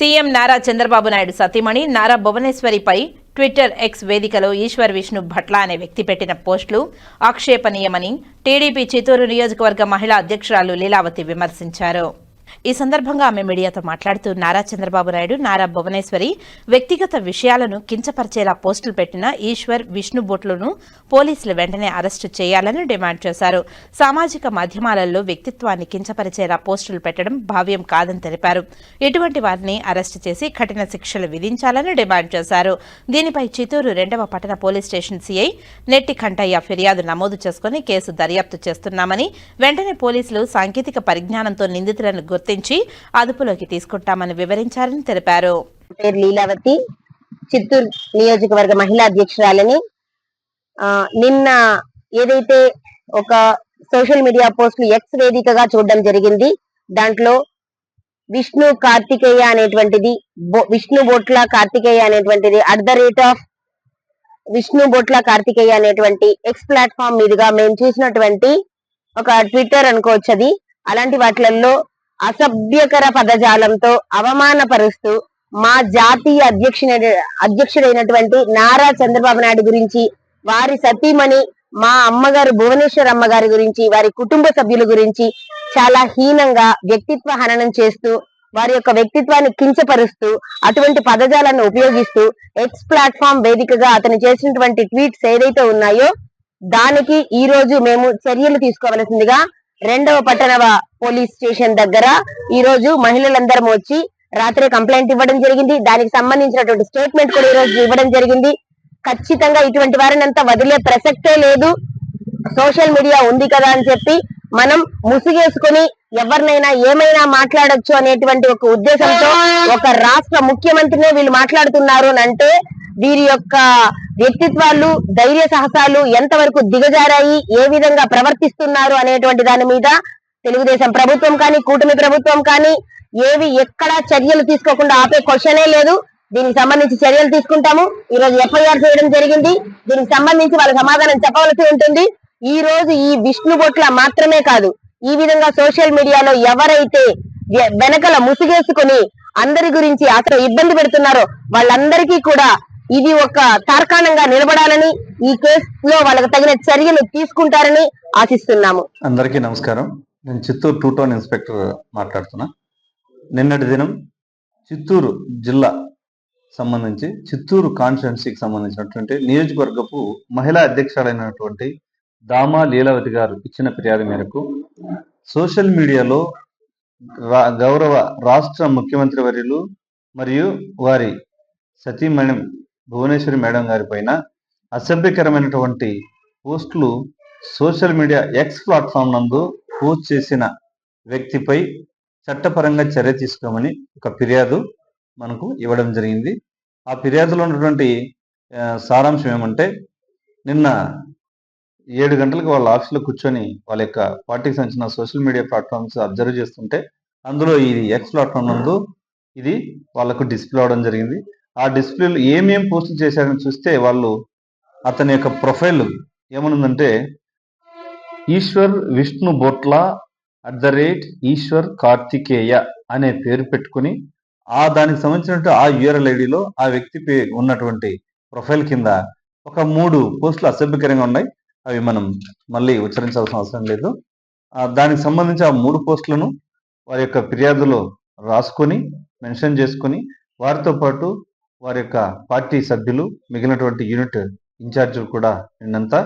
CM Nara Chandrababu Naidu సతీమణి Nara భువనేశ్వరిపై Twitter X వేదికలో ఈశ్వర్ విష్ణు భట్ల అనే వ్యక్తి పెట్టిన పోస్టులు ఆక్షేపణీయమని టీడీపీ చిత్తూరు నియోజకవర్గ మహిళా అధ్యక్షురాలు లీలావతి విమర్శించారు. ఈ సందర్భంగా ఆమె మీడియాతో మాట్లాడుతూ నారా చంద్రబాబు నాయుడు నారా భువనేశ్వరి వ్యక్తిగత విషయాలను కించపరిచేలా పోస్టులు పెట్టిన ఈశ్వర్ విష్ణు బొట్లను పోలీసులు వెంటనే అరెస్టు చేయాలని డిమాండ్ చేశారు. సామాజిక మాధ్యమాలలో వ్యక్తిత్వాన్ని కించపరిచేలా పోస్టులు పెట్టడం భావ్యం కాదని తెలిపారు. ఇటువంటి వారిని అరెస్టు చేసి కఠిన శిక్షలు విధించాలని డిమాండ్ చేశారు. దీనిపై చిత్తూరు రెండవ పట్టణ పోలీస్ స్టేషన్ సీఐ నెట్టి కంటయ్య ఫిర్యాదు నమోదు చేసుకుని కేసు దర్యాప్తు చేస్తున్నామని వెంటనే పోలీసులు సాంకేతిక పరిజ్ఞానంతో నిందితులను గుర్తించి అదుపులోకి తీసుకుంటామని వివరించారని తెలిపారు. పేరు లీలావతి. చిత్తూరు నియోజకవర్గ మహిళా అధ్యక్షురాలని నిన్న ఏదైతే ఒక సోషల్ మీడియా పోస్టులు ఎక్స్ వేదికగా చూడడం జరిగింది దాంట్లో విష్ణు కార్తికేయ అనేటువంటిది విష్ణు బొట్ల కార్తికేయ అనేటువంటిది at the rate of Vishnu Botla Karthikeya అనేటువంటి ఎక్స్ ప్లాట్ఫామ్ మీదుగా మేము చూసినటువంటి ఒక ట్విట్టర్ అనుకోవచ్చు అది అలాంటి వాటిలలో అసభ్యకర పదజాలంతో అవమానపరుస్తూ మా జాతీయ అధ్యక్షుని అధ్యక్షుడైనటువంటి నారా చంద్రబాబు నాయుడు గురించి వారి సతీమణి మా అమ్మగారు భువనేశ్వర్ అమ్మగారి గురించి వారి కుటుంబ సభ్యుల గురించి చాలా హీనంగా వ్యక్తిత్వ హననం చేస్తూ వారి యొక్క వ్యక్తిత్వాన్ని కించపరుస్తూ అటువంటి పదజాలను ఉపయోగిస్తూ ఎక్స్ ప్లాట్ఫామ్ వేదికగా అతను చేసినటువంటి ట్వీట్స్ ఏదైతే ఉన్నాయో దానికి ఈ రోజు మేము చర్యలు తీసుకోవలసిందిగా రెండవ పట్టణ పోలీస్ స్టేషన్ దగ్గర ఈ రోజు మహిళలందరం వచ్చి రాత్రి కంప్లైంట్ ఇవ్వడం జరిగింది. దానికి సంబంధించినటువంటి స్టేట్మెంట్ కూడా ఈ రోజు ఇవ్వడం జరిగింది. ఖచ్చితంగా ఇటువంటి వారిని అంతా వదిలే ప్రసక్తే లేదు. సోషల్ మీడియా ఉంది కదా అని చెప్పి మనం ముసుగేసుకుని ఎవరినైనా ఏమైనా మాట్లాడొచ్చు అనేటువంటి ఒక ఉద్దేశంతో ఒక రాష్ట్ర ముఖ్యమంత్రినే వీళ్ళు మాట్లాడుతున్నారు అంటే వీరి యొక్క వ్యక్తిత్వాలు ధైర్య సాహసాలు ఎంతవరకు దిగజారాయి ఏ విధంగా ప్రవర్తిస్తున్నారు అనేటువంటి దాని మీద తెలుగుదేశం ప్రభుత్వం కానీ కూటమి ప్రభుత్వం కానీ ఏవి ఎక్కడా చర్యలు తీసుకోకుండా ఆపే క్వశ్చనే లేదు. దీనికి సంబంధించి చర్యలు తీసుకుంటాము. ఈ రోజు ఎఫ్ఐఆర్ చేయడం జరిగింది. దీనికి సంబంధించి వాళ్ళ సమాధానం చెప్పవలసి ఉంటుంది. ఈ రోజు ఈ విష్ణు బొట్ల మాత్రమే కాదు ఈ విధంగా సోషల్ మీడియాలో ఎవరైతే వె- వెనకల ముసుగేసుకుని అందరి గురించి అసలు ఇబ్బంది పెడుతున్నారో వాళ్ళందరికీ కూడా ఇది ఒక తార్కాణంగా నిలబడాలని ఈ కేసులో వాళ్ళకి తగిన చర్యలు తీసుకుంటారని ఆశిస్తున్నాము. అందరికీ నమస్కారం. నేను చిత్తూరు టూ టౌన్ ఇన్స్పెక్టర్ మాట్లాడుతున్నా. నిన్నటి దినం చిత్తూరు జిల్లా సంబంధించి చిత్తూరు కాన్స్టిట్యున్సీకి సంబంధించినటువంటి నియోజకవర్గపు మహిళా అధ్యక్షులైనటువంటి దామా లీలావతి గారు ఇచ్చిన ఫిర్యాదు మేరకు సోషల్ మీడియాలో రా గౌరవ రాష్ట్ర ముఖ్యమంత్రి వర్యులు మరియు వారి సతీమణి భువనేశ్వరి మేడం గారి పైన అసభ్యకరమైనటువంటి పోస్టులు సోషల్ మీడియా ఎక్స్ ప్లాట్ఫామ్ నందు పోస్ట్ చేసిన వ్యక్తిపై చట్టపరంగా చర్య తీసుకోమని ఒక ఫిర్యాదు మనకు ఇవ్వడం జరిగింది. ఆ ఫిర్యాదులో ఉన్నటువంటి సారాంశం ఏమంటే నిన్న ఏడు గంటలకు వాళ్ళ ఆఫీస్లో కూర్చొని వాళ్ళ యొక్క పార్టీకి సంబంధించిన సోషల్ మీడియా ప్లాట్ఫామ్స్ అబ్జర్వ్ చేస్తుంటే అందులో ఇది ఎక్స్ ప్లాట్ఫామ్ నందు ఇది వాళ్ళకు డిస్ప్లే అవడం జరిగింది. ఆ డిస్ప్లేలో ఏమేం పోస్ట్ చేశారని చూస్తే వాళ్ళు అతని యొక్క profile ఏమనుందంటే Eshwar Vishnu Botla at the rate Eshwar Karthikeya అనే పేరు పెట్టుకుని ఆ దానికి సంబంధించినట్టు ఆ యూఆర్ఎల్ ఐడిలో ఆ వ్యక్తి పే- ఉన్నటువంటి ప్రొఫైల్ కింద ఒక మూడు పోస్టులు అసభ్యకరంగా ఉన్నాయి. అవి మనం మళ్ళీ ఉచ్చరించాల్సిన అవసరం లేదు. దానికి సంబంధించి ఆ మూడు పోస్టులను వారి యొక్క ఫిర్యాదులో రాసుకొని మెన్షన్ చేసుకొని వారితో పాటు వారి యొక్క పార్టీ సభ్యులు మిగిలినటువంటి యూనిట్ ఇన్ఛార్జీలు కూడా నిన్నంతా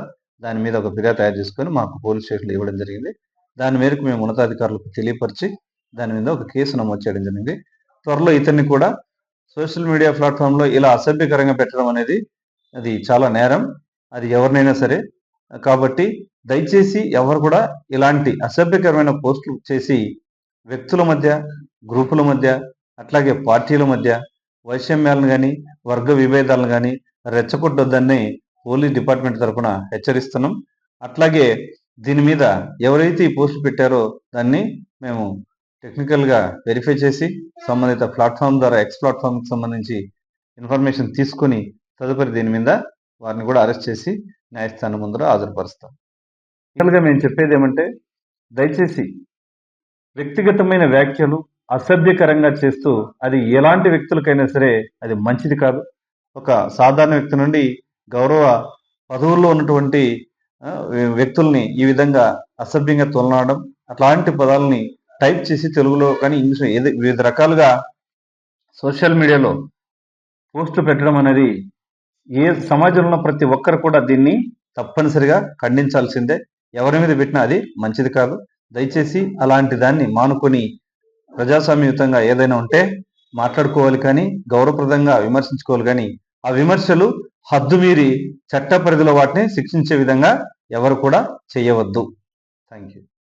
దాని మీద ఒక ఫిర్యాదు తయారు చేసుకొని మాకు పోలీస్ స్టేషన్లో ఇవ్వడం జరిగింది. దాని మేరకు మేము ఉన్నతాధికారులకు తెలియపరిచి దాని మీద ఒక కేసు నమోదు చేయడం జరిగింది. త్వరలో ఇతన్ని కూడా సోషల్ మీడియా ప్లాట్ఫామ్లో ఇలా అసభ్యకరంగా పెట్టడం అనేది అది చాలా నేరం. అది ఎవరినైనా సరే. కాబట్టి దయచేసి ఎవరు కూడా ఇలాంటి అసభ్యకరమైన పోస్టులు చేసి వ్యక్తుల మధ్య గ్రూపుల మధ్య అట్లాగే పార్టీల మధ్య వైషమ్యాలను కానీ వర్గ విభేదాలను కానీ రెచ్చగొట్టొద్దని పోలీస్ డిపార్ట్మెంట్ తరఫున హెచ్చరిస్తున్నాం. అట్లాగే దీని మీద ఎవరైతే ఈ పోస్ట్ పెట్టారో దాన్ని మేము టెక్నికల్గా వెరిఫై చేసి సంబంధిత ప్లాట్ఫామ్ ద్వారా ఎక్స్ ప్లాట్ఫామ్కి సంబంధించి ఇన్ఫర్మేషన్ తీసుకొని తదుపరి దీని మీద వారిని కూడా అరెస్ట్ చేసి న్యాయస్థానం ముందర హాజరుపరుస్తాం. గా మేము చెప్పేది ఏమంటే దయచేసి వ్యక్తిగతమైన వ్యాఖ్యలు అసభ్యకరంగా చేస్తూ అది ఎలాంటి వ్యక్తులకైనా సరే అది మంచిది కాదు. ఒక సాధారణ వ్యక్తి నుండి గౌరవ పదవుల్లో ఉన్నటువంటి వ్యక్తుల్ని ఈ విధంగా అసభ్యంగా తొలనాడడం అట్లాంటి పదాలని టైప్ చేసి తెలుగులో కానీ ఇంగ్లీష్లో ఏది వివిధ రకాలుగా సోషల్ మీడియాలో పోస్టులు పెట్టడం అనేది ఏ సమాజంలో ఉన్న ప్రతి ఒక్కరు కూడా దీన్ని తప్పనిసరిగా ఖండించాల్సిందే. ఎవరి మీద పెట్టినా అది మంచిది కాదు. దయచేసి అలాంటి దాన్ని మానుకొని ప్రజాస్వామ్యయుతంగా ఏదైనా ఉంటే మాట్లాడుకోవాలి కానీ గౌరవప్రదంగా విమర్శించుకోవాలి కానీ ఆ విమర్శలు హద్దు మీరి చట్ట పరిధిలో వాటిని శిక్షించే విధంగా ఎవరు కూడా చేయవద్దు. Thank you